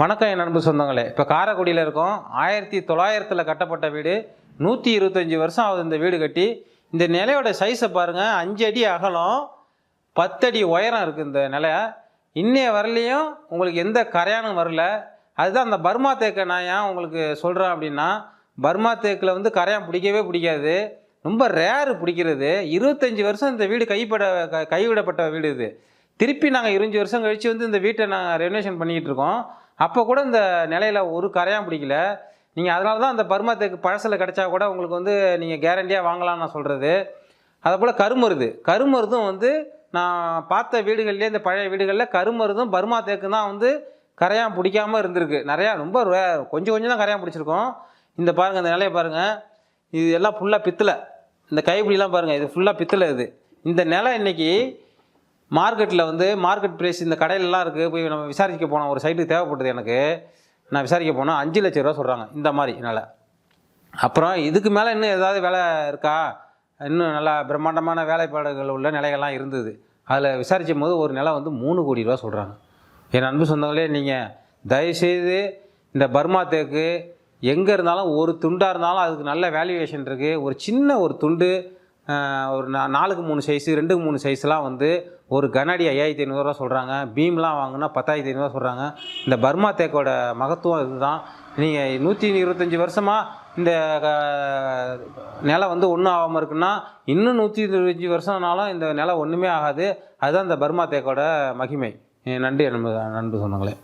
வணக்கம் என் நண்பு சொந்தங்களே. இப்போ காரைக்குடியில் இருக்கோம். ஆயிரத்தி தொள்ளாயிரத்தில் கட்டப்பட்ட வீடு. நூற்றி இருபத்தஞ்சி வருஷம் ஆகுது இந்த வீடு கட்டி. இந்த நிலையோட சைஸை பாருங்கள் அஞ்சு அடி அகலம் பத்தடி உயரம் இருக்குது இந்த நிலை. இன்னைய வரலையும் உங்களுக்கு எந்த கரையானும் வரல. அதுதான் அந்த பர்மா தேக்கை நான் ஏன் உங்களுக்கு சொல்கிறேன் அப்படின்னா பர்மா தேக்கில் வந்து கரையான் பிடிக்கவே பிடிக்காது. ரொம்ப ரேரு பிடிக்கிறது. இருபத்தஞ்சி வருஷம் இந்த வீடு கைப்பட க- கைவிடப்பட்ட வீடு இது. திருப்பி நாங்கள் இருபஞ்சு வருஷம் கழித்து வந்து இந்த வீட்டை நாங்கள் ரெனோவேஷன் பண்ணிக்கிட்டு இருக்கோம். அப்போ கூட இந்த நிலையில் ஒரு கரையாக பிடிக்கல. நீங்கள் அதனால தான் அந்த பர்மா தேக்கு பழசில் கிடச்சா கூட உங்களுக்கு வந்து நீங்கள் கேரண்டியாக வாங்கலாம்னு நான் சொல்கிறது அதை போல் கருமருது. கருமருதும் வந்து நான் பார்த்த வீடுகள்லேயே இந்த பழைய வீடுகளில் கருமருதும் பர்மா தேக்கு தான் வந்து கரையான் பிடிக்காம இருந்திருக்கு. நிறையா ரொம்ப கொஞ்சம் கொஞ்சம் தான் கரையான் பிடிச்சிருக்கோம். இந்த பாருங்கள் இந்த நிலையை பாருங்கள் இது எல்லாம் ஃபுல்லாக பித்தளை. இந்த கைப்பிடிலாம் பாருங்கள் இது ஃபுல்லாக பித்தளை இது. இந்த நிலை இன்னைக்கு மார்க்கெட்டில் வந்து மார்க்கெட் ப்ரைஸ் இந்த கடையிலலாம் இருக்குது போய் நம்ம விசாரிக்க போனோம் ஒரு சைட்டுக்கு தேவைப்பட்டது எனக்கு. நான் விசாரிக்க போனால் அஞ்சு லட்ச ரூபா சொல்கிறாங்க இந்த மாதிரி என்னால். அப்புறம் இதுக்கு மேலே இன்னும் ஏதாவது வேலை இருக்கா? இன்னும் நல்லா பிரம்மாண்டமான வேலைப்பாடுகள் உள்ள நிலைகள்லாம் இருந்தது. அதில் விசாரிக்கும் போது ஒரு நிலை வந்து மூணு கோடி ரூபா சொல்கிறாங்க என் அன்பு சொந்தங்களே நீங்கள் தயவுசெய்து இந்த பர்மா தேக்கு எங்கே இருந்தாலும் ஒரு துண்டாக இருந்தாலும் அதுக்கு நல்ல வேல்யூவேஷன் இருக்குது ஒரு சின்ன ஒரு துண்டு ஒரு நா நாலுக்கு மூணு சைஸு ரெண்டுக்கு மூணு சைஸ்லாம் வந்து ஒரு கண்ணாடி ஐயாயிரத்தி ஐநூறுரூவா சொல்கிறாங்க பீம்லாம் வாங்கினா பத்தாயிரத்தி ஐநூறுரூவா சொல்கிறாங்க இந்த பர்மா தேக்கோட மகத்துவம் இதுதான். நீங்கள் நூற்றி இருபத்தஞ்சி வருஷமாக இந்த க- நிலம் வந்து ஒன்றும் ஆகாமல் இருக்குன்னா இன்னும் நூற்றி இருபத்தஞ்சி வருஷம்னாலும் இந்த நிலம் ஒன்றுமே ஆகாது. அதுதான் இந்த பர்மா தேக்கோட மகிமை. நன்றி நண்பு நண்பு சொன்னாங்களே